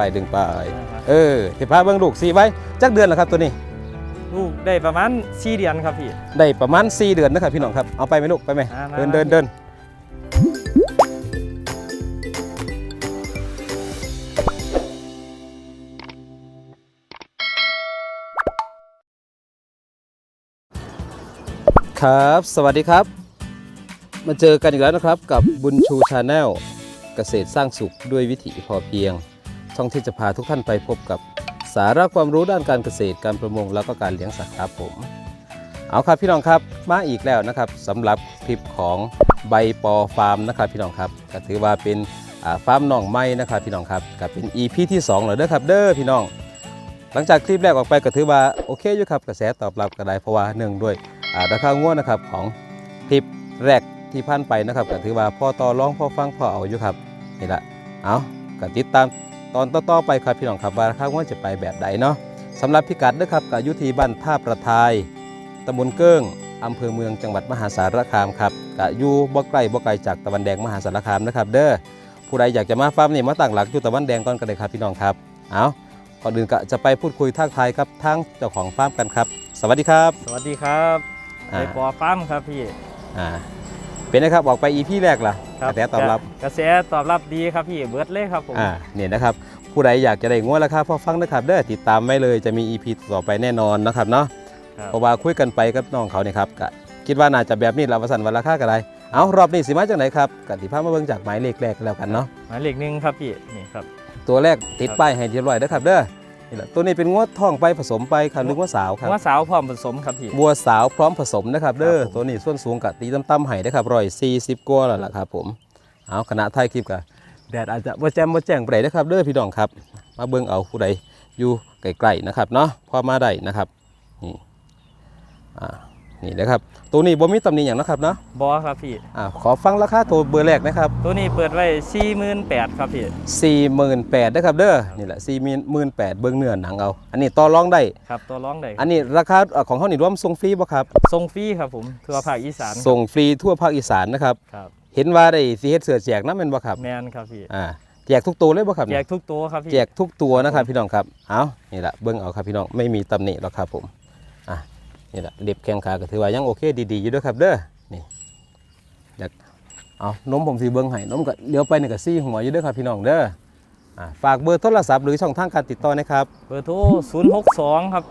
ไปดึงไป เออเทพาเบิ้งลูกสีไว้จักเดือนแล้วครับตัวนี้ลูกได้ประมาณ4เดือนครับพี่ได้ประมาณ4เดือนนะครับพี่น้องครับเอาไปไหมลูกไปไหมอ่ามาเดินเดินเดินครับ สวัสดีครับ มาเจอกันอีกแล้วนะครับกับบุญชูชาแนลเกษตรสร้างสุขด้วยวิถีพอเพียง ช่องที่จะพาทุกท่านไปพบกับสาระความรู้ด้านการเกษตรการประมงแล้วก็การเลี้ยงสัตว์ครับผม เอาครับพี่น้องครับมาอีกแล้วนะครับสำหรับคลิปของใบปอฟาร์มนะครับพี่น้องครับก็ถือว่าเป็นฟาร์มหนองไม้นะครับพี่น้องครับก็เป็น EP ที่2แล้วเด้อครับเด้อพี่น้อง หลังจากคลิปแรกออกไปก็ถือว่าโอเคอยู่ครับกระแสตอบรับก็ได้เพราะว่าหนึ่งด้วยราคาง่วนะครับของคลิปแรกที่ผ่านไปนะครับก็ถือว่าพ่อต่อร้องพ่อฟังพ่อเอาอยู่ครับนี่ละเอาก็ติดตาม ตอนต่อๆไปครับพี่น้องครับว่าราคาง่วจะไปแบบใดเนาะสำหรับพิกัดนะครับก็อยู่ที่บ้านท่าประทายตำบลเกิ้งอำเภอเมืองจังหวัดมหาสารคามครับกะอยู่บ่ไกลบ่ไกลจากตะวันแดงมหาสารคามนะครับ เด้อผู้ใดอยากจะมาฟาร์มนี่มาตั้งหลักอยู่ตะวันแดงก่อนกันเลยครับพี่น้องครับเอาก่อนอื่นก็จะไปพูดคุยทักทายครับทั้งเจ้าของฟาร์มกันครับ สวัสดีครับ สวัสดีครับอ่าไปปอฟาร์มครับพี่อ่า เป็นนะครับออกไปอีพีแรกล่ะครักระแสตอบรับกระแสตอบรับดีครับพี่เบิร์ดเลยครับผมอ่าเนี่ยนะครับผู้ใดอยากจะได้งวดราคาพอฟังนะครับเด้อติดตามไว้เลยจะมี EP ต่อไปแน่นอนนะครับเนาะครับเพราะว่าคุยกันไปกับน้องเขาเนี่ยครับก็คิดว่าน่าจะแบบนี้เราประสันวันราคากันได้เอารอบนี้สิมาจากไหนครับกติภาพมาเบิ่งจากหมายเลขแรกกันแล้วกันเนาะหมายเลขหนึ่งครับพี่นี่ครับตัวแรกติดครับป้ายให้เรียบร้อยนะครับเด้อ นี่แหละตัวนี้เป็นงวดทองไปผสมไปครับหรือว่าสาวครับหัวสาวพร้อมผสมครับพี่บัวสาวพร้อมผสมนะครับเด้อครับผมตัวนี้ส่วนสูงกับตีตั้มๆให้นะครับร้อยสี่สิบกว่าแล้วล่ะครับผมเอาคณะท้ายคลิปกับแดดอาจจะบ่แจ่มบ่แจ้งไปไหนนะครับเด้อพี่น้องครับ มาเบิ่งเอาผู้ใดอยู่ไกลๆนะครับเนาะพอมาได้นะครับนี่อ่า นี่นะครับตัวนี้บ่มีตำหนิอย่างนะครับเนาะบอครับพี่อ่าขอฟังราคาตัวเบอร์แรกนะครับตัวนี้เปิดไว้48,000ครับพี่48,000นะครับเด้อนี่แหละ48,000เบิ่งเนื้อหนังเอาอันนี้ต่อรองได้ครับตัวร้องได้อันนี้ราคาเอ่อของเขานี่รวมส่งฟรีบ่ครับทรงฟรีครับผมทั่วภาคอีสานครับส่งฟรีทั่วภาคอีสานนะครับครับเห็นว่าได้สิเฮ็ดเสือแจกน้ำแม่นบ่ครับแมนครับพี่อ่าแจกทุกตัวเลยบ่ครับแจกทุกตัวครับพี่แจกทุกตัวนะครับพี่น้องครับเอานี่แหละเบิ่งเอาครับพี่น้องไม่มีตำหนิหรอกครับผมอะ นี่แหละเล็บแข้งขาก็ถือว่ายังโอเคดีๆอยู่เด้วยครับเด้อนี่อยากเอานมผมสิเบิ่งให้นมก็เดี๋ยวไปนี่ก็ซี่หัวอยู่เด้อครับพี่น้องเด้ออ่าฝากเบอร์โทรศัพท์หรือช่องทางการติดต่อนะครับเบอร์โทร062 ครับ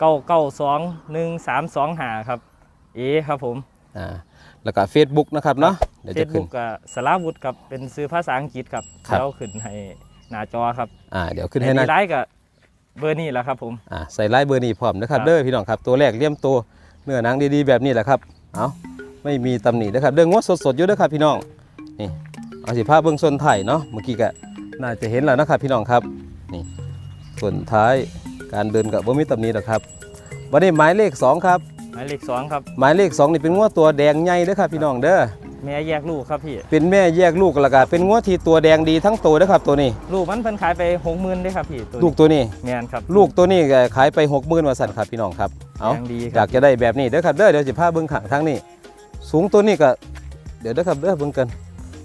992 1325 ครับ เอครับผมอ่าแล้วก็ Facebook นะครับเนาะเดี๋ยวเฟจะซขึ้น บุ๊กกับสลาวุธครับ เป็นซื้อภาษาอังกฤษครับครับ แล้วขึ้นให้หน้าจอครับอ่าเดี๋ยวขึ้นให้นะ ไลน์กับ เบอร์นี้แหละครับผมอ่าใส่ลายเบอร์นี้พร้อมนะครับครับเด้อพี่น้องครับตัวแรกเลี่ยมตัวเนื้อหนังดีๆแบบนี้แหละครับเอาไม่มีตำหนินะครับเรื่องงวดสดๆอยู่เด้อครับพี่น้องนี่เอาสิภาพเบื้องส่วนไทายเนาะเมื่อกี้ก็น่าจะเห็นแล้วนะครับพี่น้องครับนี่ส่วนท้ายการเดินกับว่ามีตำหนิหรอกครับวันนี้หมายเลขสองครับหมายเลขสองครับหมายเลขสองนี่เป็นงวดตัวแดงใหญ่เด้อครับพี่น้องเด้อ แม่แยกลูกครับพี่เป็นแม่แยกลูกแล้วก็เป็นงวดที่ตัวแดงดีทั้งตัวเด้อครับตัวนี้ ลูกมันเพิ่นขายไปหกหมื่นได้ครับพี่ตัวลูกตัวนี้ แมนครับ ลูกตัวนี้ก็ขายไปหกหมื่นว่าสั่นครับพี่น้องครับเอาแดงดีคอยารับกจะได้แบบนี้เด้อครับเด้อเดี๋ยวสิพาเบิ่งข้างทางนี้ สูงตัวนี้ก็เดี๋ยวเด้อครับเด้อเบิ่งกัน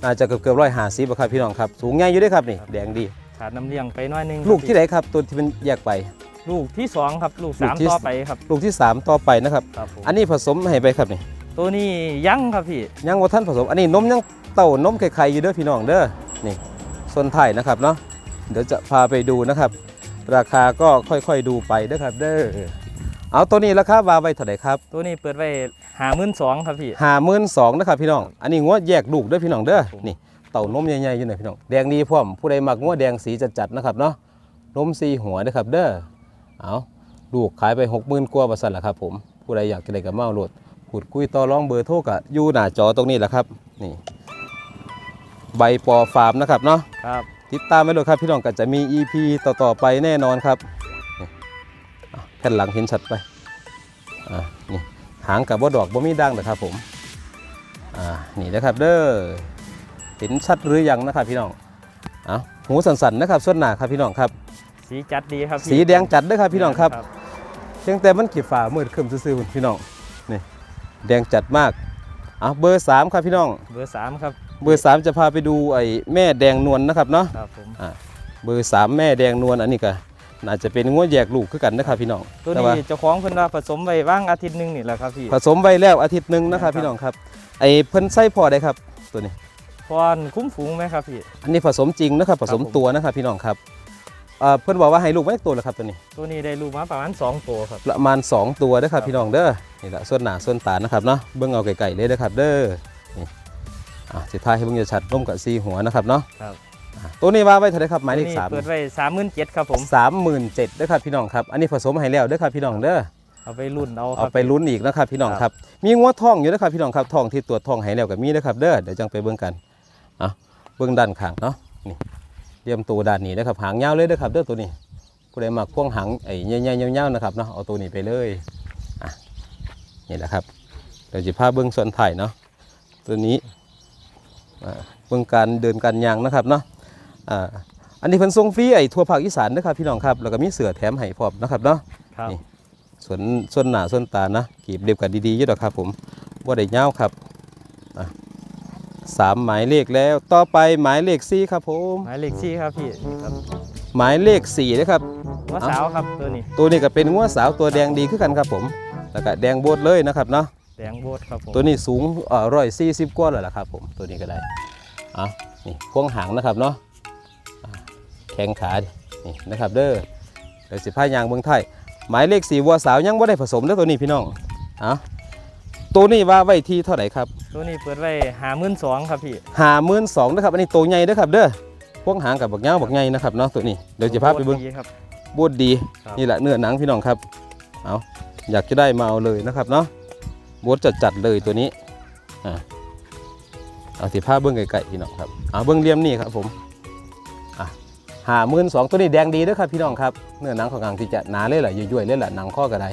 น่าจะเกือบเกือบร้อยห้าสิบครับพี่น้องครับสูงใหญ่อยู่เด้อครับนี่แดงดี ขาดน้ำเลี้ยงไปหน้อยหนึงลูกที่ครับไหนครับตัวที่มันแยกไปพี่ลูกที่สองครับลูกลูกสามที่ ต่อไปครับลูกที่สามต่อไปนะครับ ครับผมอันนี้ผสมให้ไปครับนี่ ตัวนี้ยังครับพี่ยังว่าท่านผสม อันนี้นมยังเต้านมไข่ๆอยู่เด้อพี่น้องเด้อนี่ส่วนไทายนะครับเนาะเดี๋ยวจะพาไปดูนะครับ ราคาก็ค่อยๆดูไปเด้อครับ เด้อเอาตัวนี้ราคาวาไว้เท่าไหร่ครับ ตัวนี้เปิดไว้หามื่นสองครับพี่ห้าหมื่นสองนะครับพี่น้อง อันนี้งัวแยกลูกเด้วยพี่น้องเด้อผมนี่เต่านมใหญ่ๆอยู่หน่อยพี่น้องแดงดีพร้อมผู้ใดมักงัวแดงสีจัดๆนะครับเนาะนมสีหัวนะครับเด้อเอาลูกขายไปหกหมื่นกว่าบาทละครับผมผู้ใดอยากจะได้กับเมาโหลด พูดคุยต่อรองเบอร์โทรกะอยู่หน้าจอตรงนี้แหละครับนี่ใบปอฟาร์มนะครับเนาะครับติดตามไว้เลยครับพี่น้องก็จะมี EP ต่อๆไปแน่นอนครับนี่อะแผ่นหลังเห็นชัดไปอ่านี่หางกับว่าดอกบ่มีดังนะครับผมอ่านี่นะครับเด้อเห็นชัดหรือยังนะครับพี่น้องเอาหูสันๆนะครับส่วนหน้าครับพี่น้องครับ สีจัดดีครับพี่สีแดงจัดเด้อครับพี่น้องครับเพียงแต่มันขีดฝ่ามืดขึ้นซื่อๆพี่น้องนี่ แดงจัดมากเอาเบอร์สามครับพี่น้อง เบอร์สามครับ เบอร์สามจะพาไปดูไอ้แม่แดงนวลนะครับเนาะครับผมตเบอร์สามแม่แดงนวลอันนี้ก็น่าจะเป็นงัวแยกลูกคือกันนะครับพี่น้องตัวแต่นี้ว่าเจ้าของเพิ่นว่าผสมไว้ว่างอาทิตย์หนึงนี่แหละครับพี่ผสมไว้แล้วอาทิตย์หนึ่งนะครับครับพี่น้องครับไอ้เพิ่นไส้พอได้ครับตัวนี้พอนคุ้มฝูงไหมครับพี่ อันนี้ผสมจริงนะครับผสมครับผมตัวนะครับพี่น้องครับ เอ่อเพิ่นบอกว่าให้ลูกไม่ตัวแล้วครับตัวนี้ ตัวนี้ได้ลูกมาประมาณ2ตัวครับ ประมาณ 2 ตัวนะครับครับพี่น้องเด้อนี่แหละส่วนหนาส่วนตานะครับเนาะเบิ้งเอาไก่ๆเลยนะครับเด้อนี่อะสุดท้ายให้เบิ้งจะชัดร่วมกับซีหัวนะครับเนาะครับ อะตัวนี้ว่าไว้เท่าไหรครับหมายเลขตัวนี้สามเปิดไว้37,000ครับผม สามหมื่นเจ็ดด้วยครับพี่น้องครับ อันนี้ผสมให้แล้วเด้อครับพี่น้องเด้อ เอาไปรุ่นเอาคเอารับ ไปลุ้นอีกนะครับพี่น้องครับครับมีงัวทองอยู่นะครับพี่น้องครับทองที่ตรวจทองให้แล้วกับมีนะครับเด้อ เดี๋ยวจังไปเบิ้งกันอะเบิ้งด้านข้างเนาะ นี่ เตรียมตัวด้านนี้นะครับหางยาวเลยเด้อครับเด้อตัวนี้ผู้ใดมาพ่วงหางไอ้ใหญ่ๆยาวๆนะครับเนาะเอาตัวนี้ไปเลยอะนี่แหละครับเดี๋ยวจะพาเบิ้งส่วนถ่ายเนาะตัวนี้อ่าเบิ้งการเดินการยางนะครับเนาะอ่าอันนี้เพิ่นส่งฟรีไอ้ทั่วภาคอีสานนะครับพี่น้องครับแล้วก็มีเสือแถมให้พร้อมนะครับเนาะครับนี่ส่วนส่วนหน้าส่วนตานะกีบเรียบกันดีๆอยู่ดอกครับผมว่าได้ยาวครับอะ สามหมายเลขแล้ว ต่อไปหมายเลขสี่ครับผมหมายเลข4ครับพี่ครับหมายเลขสี่นะครับหัว่าสาวครับตัวนี้ตัวนี้ก็เป็นงัวสาวตัวแดงดีขึ้นกันครับผมแล้วก็แดงโบดเลยนะครับเนาะแดงโบดครับผมตัวนี้สูงร้อยสี่สิบกว่าแล้วล่ะครับผมตัวนี้ก็ได้อะนี่พวงหางนะครับเนาะอะแข้งขาดินี่นะครับเด้อเดี๋ยวสิพายางเบื้องไทยหมายเลขสี่วัวสาวยังไม่ได้ผสมเด้อตัวนี้พี่น้องเอะ ตัวนี้ว่าไว้ที่เท่าไหร่ครับตัวนี้เปิดไว้52,000ครับพี่หาหมื่นสองนะครับอันนี้ตัวใหญ่เด้อครับเด้อพวกหางกับบักเงาบักใหญ่นะครับเนาะตัวนี้เดี๋ยวจะพาไปเบิ้งโบดดีครับบูดดีครับนี่แหละเนื้อหนังพี่น้องครับเอาอยากจะได้มาเอาเลยนะครับเนาะบูดจัดจัดๆเลยตัวนี้อ่าเอาสิผ้าเบิ้งไก่ๆพี่น้องครับเอาเบิ้งเหลี่ยมนี่ครับผมอะหาหมื่นสองตัวนี้แดงดีเด้อครับพี่น้องครับเนื้อหนังของกลางที่จะหนาเลยแหละยุ่ยๆเลยแหละหนังข้อก็ได้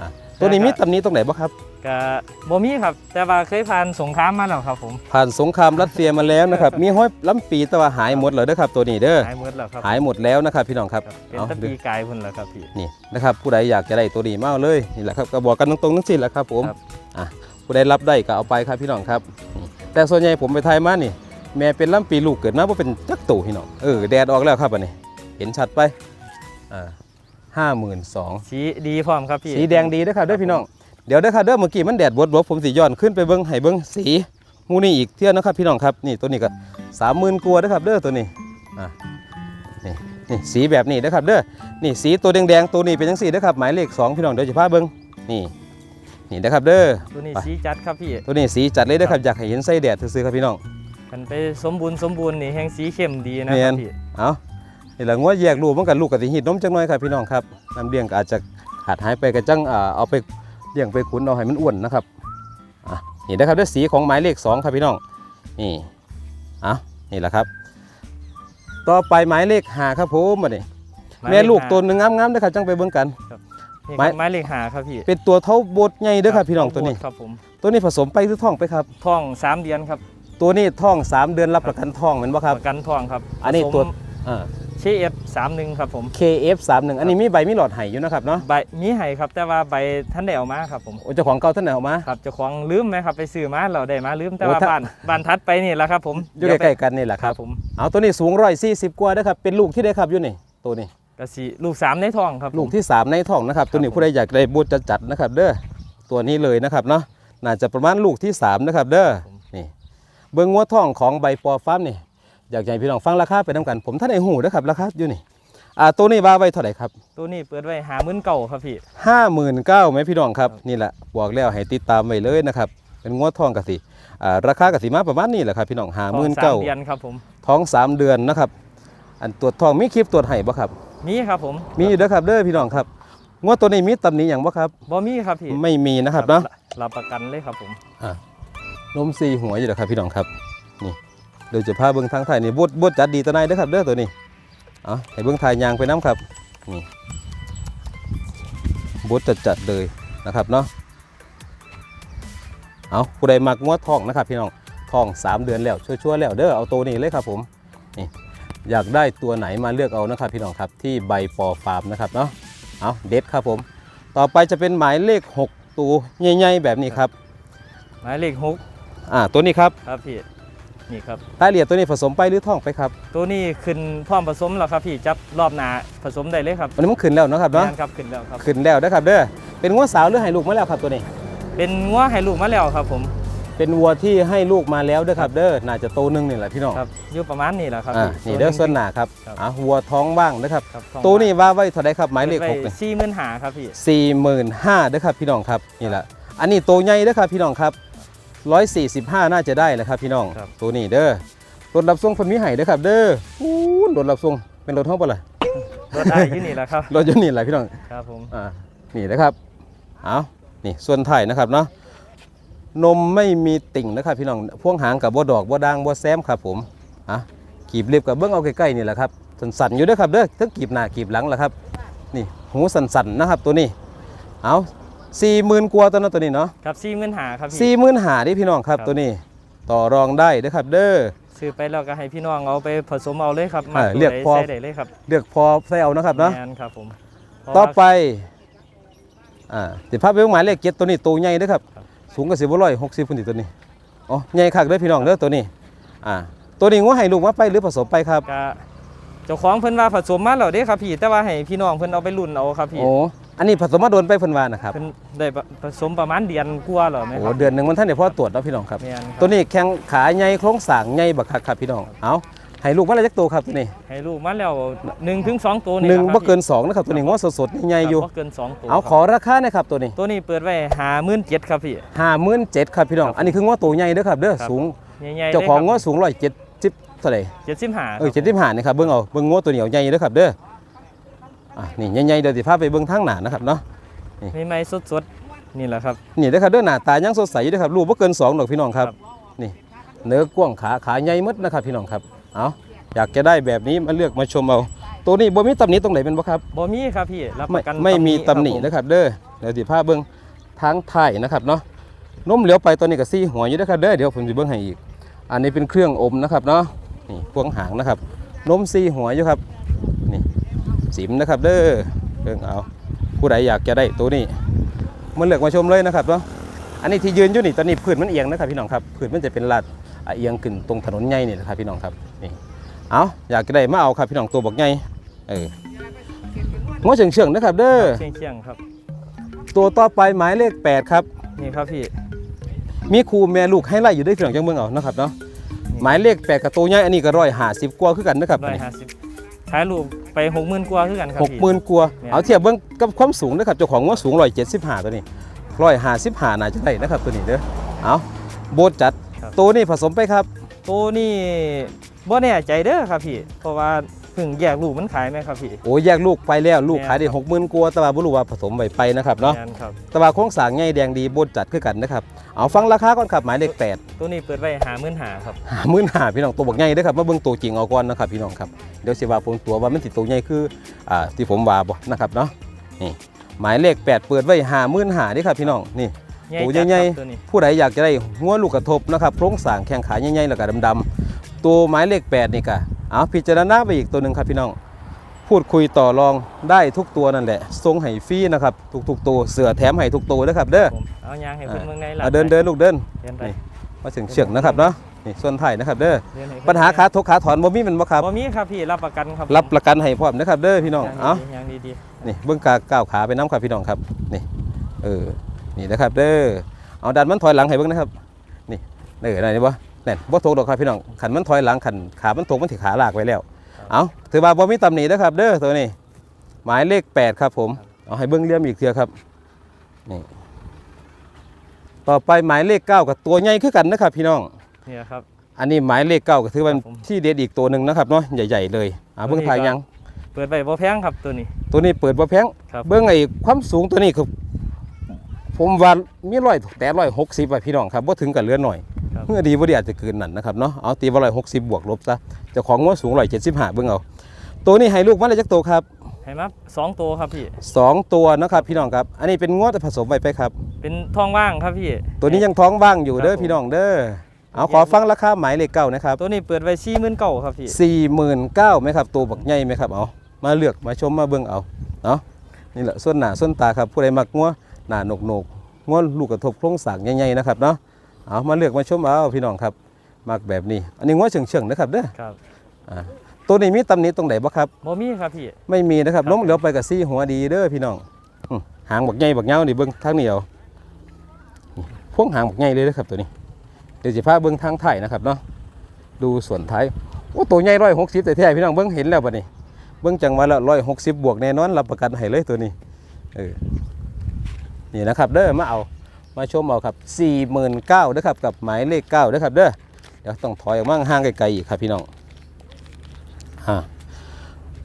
อะตัวนี้มีตำหนี้ตรงไหนบ้างครับ ก็บ่มีครับ แต่ว่าเคยผ่านสงครามมาแล้วครับผมผ่านสงครามรัสเซียมาแล้วนะครับ มีห้อยล้ำปีแต่ว่าหายหมดเลยเด้อครับตัวนี้เด้อหายหมดแล้วครับหายหมดแล้วนะครับพี่น้องครับครับเป็นเอาตะปีกายพุ่นแล้วครับพี่นี่นะครับผู้ใดอยากจะได้ตัวนี้มาเอาเลยนี่แหละครับก็บอกกันตรงๆทั้งสิ้นแหละครับผมครับอะผู้ใดรับได้ก็เอาไปครับพี่น้องครับนี่แต่ส่วนใหญ่ผมไปไทยมานี่ แม่เป็นล้ำปีลูกเกิดมาเพราะเป็นจักตู่พี่น้องเออแดดออกแล้วครับอันนี้เห็นชัดไปอ่าห้าหมื่นสองสีดีพร้อมครับพี่สีแดงดีนะครับเด้อพี่น้อง เดี๋ยวเด้อครับเด้อเมื่อกี้มันแดดบดบผมสีย้อนขึ้นไปเบิ้งให้เบิ้งสีหมูนี่อีกเที่ยวนะครับพี่น้องครับนี่ตัวนี้ก็สามหมื่นกว่าเด้อครับเด้อตัวนี้อะนี่นี่สีแบบนี้เด้อครับเด้อนี่สีตัวแดงๆตัวนี้เป็นยังสีเด้อครับหมายเลขสองพี่น้องเดี๋ยวจะพาเบิ้งนี่นี่เด้อครับเด้อตัวนี้ไปสีจัดครับพี่ตัวนี้สีจัดเลยเด้อครับอยากให้เห็นไส้แดดซื้อๆครับพี่น้องมันไปสมบูรณ์สมบูรณ์นี่แห่งสีเข้มดีนะแม่ครันบพี่เอานี่แหละงัวแยกลูกมันกันลูกกับสิหิดนมจังน้อยครับพี่น้องครับน้ำเลี้ยงก็อาจจะขาดหายไปก็จังอ่าเอาไป เลี้ยงไปขุนเอาให้มันอ้วนนะครับอะนี่นะครับด้วยสีของหมายเลขสองครับพี่น้องนี่อะนี่แหละครับ ต่อไปหมายเลขห้าครับผมมาเนี่หายแม่เขลูกห้าตัวหนึ่งงามๆนะครับจังไปเบิ่งกันนี่หมายหมายเลขหาครับพี่เป็นตัวเท่าโบดใหญ่เด้อครับพี่น้องตัวนี้ ครับผมตัวนี้ผสมไปหรือท้องไปครับท้องสามเดือนครับตัวนี้ท้องสามเดือนรับประกันท้องเหมือนบ่ครับ ประกันท้องครับอันนี้ตัวอ่าเชเอฟสา มหนึ่งครับผม KF31 อันนี้มีใบมีหลอดไห้อยู่นะครับเนาะใบมีให้ครับแต่ว่าใบท่านได้เอามาครับผมโอ้เจ้าของเก่าท่านไหนเอามาครับเจ้าของลืมไหมครับไปซื้อมาเราได้มาลืมแต่โอ้ว่าถ้าบ้านบ้านทัดไปนี่แหละครับผมอยู่ใกล้ๆกันนี่แหละคครัรับบผมเอาตัวนี้สูงร้อยสี่สิบกว่านะครับเป็นลูกที่ได้ครับอยู่นี่ตัวนี้กระสีลูกสามในท้องครับผมลูกที่3ในท้องนะครับตัวนี้ผมผู้ใดอยากได้บูดจัดๆนะครับ เด้อตัวนี้เลยนะครับเนาะน่าจะประมาณลูกที่3นะครับเด้อนี่เบิ้งงัวท้องของใบปอฟาร์มนี่ อยากให้พี่น้องฟังราคาไปน้ำกัน ผมท่านไอ้หูนะครับราคาอยู่นี่อ่าตัวนี้ว่าไว้เท่าไหร่ครับตัวนี้เปิดไว้หาหมื่นเก่าครับพี่ห้าหมื่นเก้าไหมพี่น้องครับนี่แหละบอกแล้วให้ติดตามไว้เลยนะครับเป็นงัวท้องกะสิอ่าราคากะสิมาประมาณนี้แหละครับพี่น้องห้าหมื่นท้เก้าองสามเดือนครับผมท้อง3เดือนนะครับอันตรวจท้องมีคลิปตรวจไห้บ่ครับ มีครับผม มีอยู่เด้อครับเด้อพี่น้องครับงวดตัวนี้มีตำหนิอย่างบ่ครับบ่มีครับพี่ไม่มีนะครับเนาะรับประกันเลยครับผมนมซีหัวอยู่เด้อครับพี่น้องครับนี่ เดี๋ยวจะพาเบิ่งทางไทยนี่บดบดจัดดีตัวไหนายเด้อครับเด้อตัวนี้เอาให้เบิ่งทายยางไปน้ำครับนี่บดจัดจัดๆเลยนะครับเนาะเอาผู้ใดมักงวดทองนะครับพี่น้องทอง 3 เดือนแล้วชั่วๆแล้วเด้อเอาตัวนี้เลยครับผมนี่อยากได้ตัวไหนมาเลือกเอานะครับพี่น้องครับที่ใบปอฟาร์มนะครับเนาะเอาเด็ดครับผม ต่อไปจะเป็นหมายเลข 6 ตัวใหญ่ๆแบบนี้ครับ หมายเลขหกอ่าตัวนี้ครับ ครับพี่ นี่ครับรายละเอียดตัวนี้ผสมไปหรือท้องไปครับ ตัวนี้ขึ้นพร้อมผสมแล้วครับพี่จับรอบหนาผสมได้เลยครับวันนี้มันขึ้นแล้วเนาะครับเนาะแม่นครับขึ้นแล้วครับขึ้นแล้วนะครับเด้อเป็นงัวสาวหรือให้ลูกมาแล้วครับตัวนี้ เป็นงัวให้ลูกมาแล้วครับผม เป็นวัวที่ให้ลูกมาแล้วเด้อครับ เด้อน่าจะโตหนึงนี่แหละพี่น้องครับอยู่ประมาณนี้แหละครับอ่าพี่นี่เด้อส่วนหน้าครับครับอะวัวท้องว่างนะครับครับตัวนี้ว่าไว้เท่าไดครับหมายเลขหกเลยสี่หมื่นหาครับพี่สี่หมื่นห้าเด้อครับพี่น้องครับนี่แหละอันนี้โตใหญ่เด้อครับพี่น้องครับ ร้อยสี่สิบห้าน่าจะได้แหละครับพี่น้อง ครับ ตัวนี้เด้อรถรับส่งเพิ่นมีให้เด้อครับ เด้ออู้รถรับส่งเป็นรถเท่าปะล่ะรถได้อยู่นี่แหละครับ รถยนต์นี่แหละพี่น้อง ครับผม อ่านี่นะครับ เอานี่ ส่วนไทายนะครับเนาะ นมไม่มีติ่งนะครับพี่น้องพ่วงหางกับบ่ดอกบ่ด่างบ่แซมครับผม อะกีบเล็บกับเบิ้งเอาใกล้ๆนี่แหละครับ สั่นๆอยู่เด้อครับเด้อทั้งกีบหน้ากีบหลังแหละครับ นี่ หูสั่นๆนะครับตัวนี้ เอา สี่หมื่นกว่าตัวนั้นตัวนี้เนาะครับสี่หมื่นหาครับพี่ สี่หมื่นหาดิพี่น้องครับครับตัวนี้ ต่อรองได้เด้อครับ เด้อ ซื้อไปแล้วก็ให้พี่น้องเอาไปผสมเอาเลยครับมาเออเรียกพอ ใส่ได้เลยครับเลือกพอใส่เอานะครับเนาะ แมนครับผมเพราะต่อว่า ไป อ่าสิภาพเบิ้งหมายเลขเจ็ดตัวนี้ตัวใหญ่เด้อครับ ครับ สูงกว่าสิบร้อยหกสิบคนตัวนี้ อ๋อ ใหญ่คักเด้อพี่น้องเด้อตัวนี้ อ่า ตัวนี้งัวให้ลูกมาไปหรือผสมไปครับ ก็เจ้าของเพิ่นว่าผสมมาแล้วเด้ครับพี่ แต่ว่าให้พี่น้องเพิ่นเอาไปรุ่นเอาครับพี่ โอ้ อันนี้ผสมมาโดนไปเพิ่นว่านะครับเพิ่นได้ผสมประมาณเดือนกว่าแล้วไหมโอ้ครับ เดือนหนึ่งมันท่านเดี๋ยวพ่อตรวจแล้วพี่น้องครับ แม่นครับ ตัวนี้แข้งขาใหญ่โครงสร้างใหญ่บักคักครับพี่น้องเอาให้ลูกมาแล้วจักตัวครับตัวนี้ให้ลูกมาแล้ว1ถึง2ตัวนี่หนึ่งแหละบ่ครับเกินสองนะครับตัวนี้งัวสดๆใหญ่ๆอยู่บ่เกินสองตัวเอาขครัอบราคาหนะครับตัวนี้ตัวนี้เปิดไว้57,000ครับพี่ ห้าหมื่นเจ็ดครับพี่น้องครับอันนี้คือง้อตัวใหญ่เด้อครับเด้อครับ สูง ใหญ่ๆเจ้าของง้อเลยสูงร้อยเจ็ดสิบเท่าไหร่ครับ75เออเจ็ดสิบห้านี่ครับเบิ้งเอาเบิ้งง้อตัวเหนียวใหญ่เด้อครับเด้อ อะนี่ใหญ่ๆเดี๋ยวสิพาไปเบิ้งทางหน้านะครับเนาะมีไม้สดๆนี่แหละครับ นี่เด้อครับเด้อหน้าตายังสดใสอยู่เด้อครับรูปบ่เกินสองดอกพี่น้องครับครับ นี่เนื้อกว้างขาขาใหญ่หมดนะครับพี่น้องครับ เอาอยากจะได้แบบนี้มาเลือกมาชมเอา ตัวนี้บ่มีตำหนิตรงไหนเป็นบ่ครับ บ่มีครับพี่รับปไม่ระกันไม่มีตำหนิครับผมนะครับเด้อเดี๋ยวสิพาเบิ้งทางท้ายนะครับเนาะนมเหลียวไปตัวนี้ก็ซี่หัวอยู่เด้อครับเด้อเดี๋ยวผมสิเบิ้งให้อีก อันนี้เป็นเครื่องอมนะครับเนาะนี่พวงหางนะครับนมซี่หัวอยู่ครับนี่ สิมนะครับเด้อเรื่องเอาผู้ใดอยากจะได้ตัวนี้มาเลือกมาชมเลยนะครับเนาะอันนี้ที่ยืนอยู่นี่ตอนนี้พื้นมันเอียงนะครับพี่น้องครับพื้นมันจะเป็นลาดอะเอียงขึ้นตรงถนนใหญ่นี่นะครับพี่น้องครับนี่เอาอยากจะได้มาเอาครับพี่น้องตัวบอกใหญ่เออหัวเฉียงเฉียงๆนะครับเด้อเชียงๆครับ ตัวต่อไปหมายเลข 8 ครับนี่ครับพี่มีครูแม่ลูกให้ไล่อยู่ด้วยพี่น้องจังเมืองเอานะครับเนาะหมายเลข8กับตัวใหญ่อันนี้ก็ร้อยห้าสิบกว่าคือกันนะครับร้อยห้าสิบ ขายลูกไปหกหมื่นกว่าคือกันครับหกพี่หมื่นกว่าแม่นเอาเทียบเบิ่งกับความสูงนะครับเจ้าของว่าสูงร้อยเจ็ดสิบห้าตัวนี้ร้อยห้าสิบห้าน่าจะได้นะครับตัวนี้เด้อเอาโบดจัดตัวนี้ผสมไปครับ ตัวนี้บ่แน่ใจเด้อครับพี่เพราะว่า เพิ่งแยกลูกมันขายไหมครับพี่ โอ้แยกลูกไปแล้วลูกแม่นขายได้ครับหกหมื่นกว่าแต่ว่าบ่รู้ว่าผสมไปไปนะครับเนาะแม่นครับแต่ว่าโครงสร้างใหญ่แดงดีโบดจัดคือกันนะครับเอาฟังราคาก่อนครับหมายเลขแปดตัวนี้เปิดไว้หาหมื่นหาครับหามื่นหาพี่น้องตัวบักใหญ่เด้อครับมาเบิ่งตัวจริงเอาก่อนนะครับพี่น้องครับเดี๋ยวสิว่าผมตัวว่ามันสิตัวใหญ่คืออ่าที่ผมว่าบ่นะครับเนาะนี่หมายเลขแปดเปิดไว้หามื่นหาเด้อครับพี่น้องนี่โอ้จัดใหญ่ครับๆตัวนี้ผู้ใดอยากจะได้หัวลูกกระทบนะครับโครงสร้างแข้งขาใหญ่ๆแล้วก็ดำๆตัวหมายเลข8นี่ก็ เอาพิจารณาไปอีกตัวหนึ่งครับพี่น้อง พูดคุยต่อรองได้ทุกตัวนั่นแหละทรงให้ฟรีนะครับทุกๆตัวเสือแถมให้ทุกตัวนะครับเด้อผมเอายางให้เพิ่นเมืองในหลัเอาเดินเดินลูกเดินเดินไปนี่มาถึงเชือกนะครับเนาะนี่ส่วนไทายนะครับเด้อเดินให้เพิ่นปัญหาขาทกขาถอนบ่มีแมันบ่ครับบ่มีครับพี่รับประกันครับรับประกันให้พร้อมนะครับเด้อพี่น้องยางเอาดีๆยางดีนี่เบื้องกาก้าวขาไปน้ำครับพี่น้องครับนี่เออนี่นะครับเด้อเอาดันมันถอยหลังให้เบิ่งนะครับ นี่เออได้บ่ แน่นบ่ตกดอกครับพี่น้องขันมันถอยหลังขันขา มันตกมันถิขาลากไว้แล้ว เอาถือว่าบ่มีตำหนินะครับ เด้อตัวนี้ หมายเลข 8 ครับผม เอาให้เบิ่งเลี่ยมอีกเทื่อครับ นี่ ต่อไปหมายเลข 9 กับตัวใหญ่คือกันนะครับ พี่น้องๆเนี่ยครับ อันนี้หมายเลข 9ก็ถือว่าครับผมที่เด็ดอีกตัวหนึ่งนะครับเนาะ ใหญ่ ๆ เลย อ่าเบิ่งทายยัง เปิดไว้บ่แพงครับตัวนี้ ตัวนี้เปิดบ่แพงครับเบื้องไอ้ความสูงตัวนี้คือผมว่ามีร้อยแต่ร้อยหกสิบอะพี่น้องครับว่าถึงกับเลือนหน่อยครับ เมื่อดีว่ดีอาจจะเกินนั่นนะครับเนาะเอาตีว่าร้อยหกสิบบวกลบซะเจ้าของว่าสูงร้อยเจ็ดสิบห้าเบื้องเอาตัวนี้ให้ลูกมาเลยจักตัวครับให้มาสองตัวครับพี่สองตัวนะครับพี่น้องครับ อันนี้เป็นงวดผสมไปไปครับ เป็นท้องว่างครับพี่ ตัวนี้ยังท้องว่างอยู่เด้อพี่น้องเด้อเอาขอฟังราคาหมายเลขเก้านะครับตัวนี้เปิดไว้สี่หมื่นเก้าครับพี่สี่หมื่นเก้าไหมครับตัวบักใหญ่ไหมครับเอามาเลือกมาชมมาเบิ่งเอาเนาะนี่แหละส่วนหนาส่วนตาครับผู้ใดมักงัวหนาหนกหนกงัวลูกกระทบโครงสร้างใหญ่ๆนะครับเนาะ เอามาเลือกมาชมเอาพี่น้องครับมักแบบนี้ อันนี้งัวเชิงๆนะครับเด้อครับอ่าตัวนี้มีตำหนิตรงไหนบ่ครับบ่มีครับพี่ ไม่มีนะครับครับล้มเหลียวไปกับซี่หัวดีเด้อพี่น้องอืมหางบักใหญ่บักเหงานี่เบิ่งทางเหนียวนี่พวงหางบักใหญ่เลยนะครับตัวนี้ เดี๋ยวสิพาเบิ่งทางท้ายนะครับเนาะดูส่วนท้ายโอ้ตัวใหญ่ร้อยหกสิบแต่แท้ๆพี่น้องเบิ่งเห็นแล้วบัดนี้เบิ่งจังหวะละร้อยหกสิบบวกแน่นอนรับประกันให้เลยตัวนี้เออนี่นะครับเด้อมาเอา มาชมเอาครับสี่หมื่นเก้าเด้อครับกับหมายเลขเก้าเด้อครับเด้อเดี๋ยวต้องถอยออกมาห่างไกลๆอีกครับพี่น้องอ่า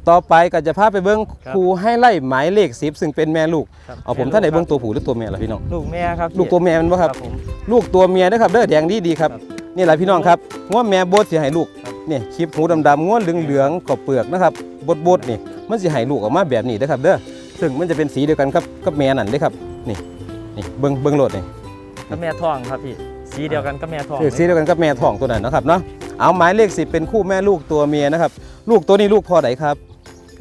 ต่อไปก็จะพาไปเบิ้งครูให้ไล่หมายเลขสิบซึ่งเป็นแม่ลูกครับเอาผมท่านไหนเบิ้งตัวผู้หรือตัวแม่ล่ะพี่น้องลูกแม่ครับพี่ลูกตัวแม่มันบ่ครับผมลูกตัวเมียนะครับเด้อแดงดีดีๆครับครับนี่แหละพี่น้องครับง้วแม่บดสิให้ลูกครับนี่คลิปหูดำๆง้วเหลืองๆกับเปลือกนะครับบดบดๆนี่มันสิให้ลูกออกมาแบบนี้นะครับเด้อซึ่งมันจะเป็นสีเดียวกันกับกับแม่นั่นเด้อครับนี่ นี่เบิ้งเบิ้งโลดนี่ก็แม่ทองครับพี่สีเดียวกันก็แม่ทองคือสีเดียวกันกับแม่ท้องตัวนั้นนะครับเนาะเอาหมายเลขสิเป็นคู่แม่ลูกตัวเมียนะครับ ลูกตัวนี้ลูกพ่อไหนครับ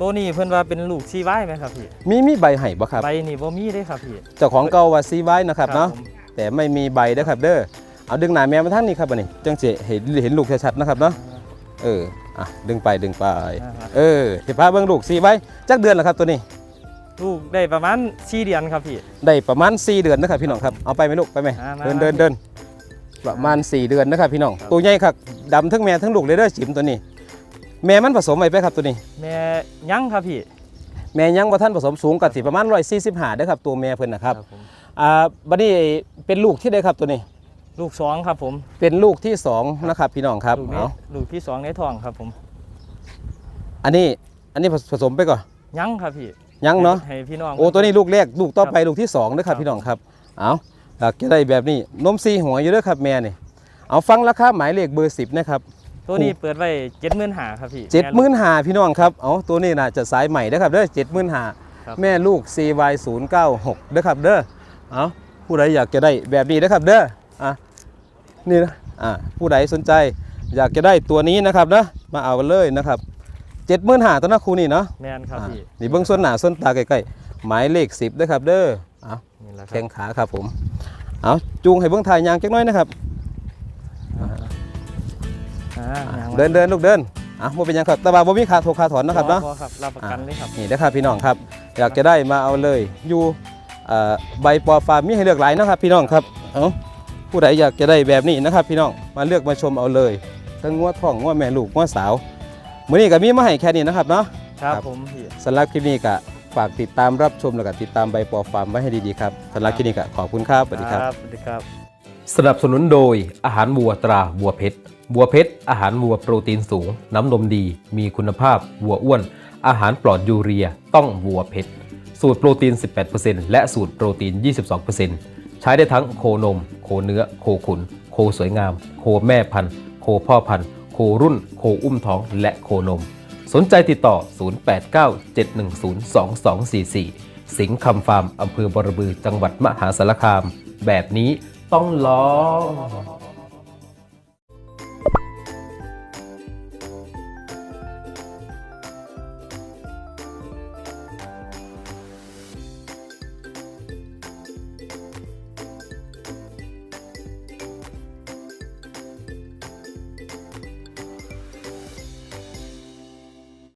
ตัวนี้เพิ่นว่าเป็นลูกซีไว้ไหมครับพี่มีมีใบให้บ่ครับใบนี่บ่มีเด้ครับพี่เจ้าของเก่าว่าซีไว้นะครับเนาะผมแต่ไม่มีใบนะครับเด้อเอาดึงหน้าแม่มาทางนี้ครับบัดนี้จังสิเห็นเห็นลูกชัดๆนะครับเนาะเอออะดึงไปดึงไปอ่าฮะเออเห็นพาเบิ่งลูกซีไว้จักเดือนแล้วครับตัวนี้ ลูกได้ประมาณ4เดือนครับพี่ ได้ประมาณ 4 เดือนนะครับพี่น้องครับ เอาไปไหมลูกไปไหมอ่ามาเดินเดินเดินประมาณ 4 เดือนนะครับพี่น้องครับตัวใหญ่ครับดำทั้งแม่ทั้งลูกเลยเด้อจิ๋มตัวนี้ แม่มันผสมไว้ไปครับตัวนี้ แม่ยังครับพี่แม่ยังบ่ท่านผสมสูงกับสิประมาณ145เด้อครับตัวแม่เพิ่นนะครับ ผมอ่าบัดนี้เป็นลูกที่ได้ครับตัวนี้ ลูกสองครับผมเป็นลูกที่สองนะครับพี่น้องครับลูกนี้เอาลูกที่สองในท้องครับผมอันนี้อันนี้ผสมไปก่อนยังครับพี่ ยังเนาะให้พี่น้องโอ้ตัวนี้ลูกแรกลูกต่อไปครับลูกที่สองนะครับครับพี่น้องครับเอาอยากจะได้แบบนี้นมซีหัวอยู่เด้อครับแม่นี่เอาฟังราคาหมายเลขเบอร์สิบนะครับตัวนี้เปิดไว้75,000ครับพี่เจ็ดหมื่นแลูกหาพี่น้องครับเอาตัวนี้น่าจะสายใหม่เด้อครับเด้อเจ็ดหมื่นหาครับแม่ลูก CY 0 9 6เด้อครับเด้อเอาผู้ใดอยากจะได้แบบนี้เด้อครับเด้ออะนี่นะอะผู้ใดสนใจอยากจะได้ตัวนี้นะครับนะมาเอากันเลยนะครับ เจ็ดหมื่นหาตัวนะครูนี่เนาะแม่นครับอะพี่นี่เบื้องส่วนหน้าส่วนตาใกล้ๆหมายเลขสิบเด้อครับเด้อเอานี่แหละครัแข้บงขาครับผมเอาจูงให้เบื้องถ่ายยางจักหน้อยนะครับอ่ายังเดินเดินลูกเดินอะบ่เป็นหยังครับแต่ว่าบ่มีค่าโทรค่าถอนนะครับเนาะ พอครับรับประกันเลยครับนี่นะครับพี่น้องครับอยากจะได้มาเอาเลยอยู่เอ่อใบปอฟาร์มมีให้เลือกหลายนะครับ พี่น้องครับเอาผู้ใดอยากจะได้แบบนี้นะครับ พี่น้องมาเลือกมาชมเอาเลยทั้งงัวทองงัวแม่ลูกงัวสาว มื้อนี้ก็มีมาให้แค่นี้นะครับเนาะครับครับผมพี่สำหรับคลิปนี้ก็ฝากติดตามรับชมแล้วก็ติดตามใบปอฟาร์มไว้ให้ดีๆครับสำหรับคลิปนี้ก็ขอบคุณครับสวัสดีครับสวัสดีครับ สนับสนุนโดยอาหารวัวตราวัวเพชรวัวเพชรอาหารวัวโปรตีนสูง น้ำนมดี มีคุณภาพวัวอ้วน อาหารปลอดยูเรีย ต้องวัวเพชรสูตรโปรตีน 18%และสูตรโปรตีน 22%ใช้ได้ทั้งโคนม โคเนื้อ โคขุน โคสวยงาม โคแม่พันธุ์ โคพ่อพันธุ์โค รุ่น โคอุ้มท้อง และโคนม สนใจติดต่อ 0897102244 สิงห์คำฟาร์มอำเภอบรบือจังหวัดมหาสารคาม แบบนี้ต้องลอง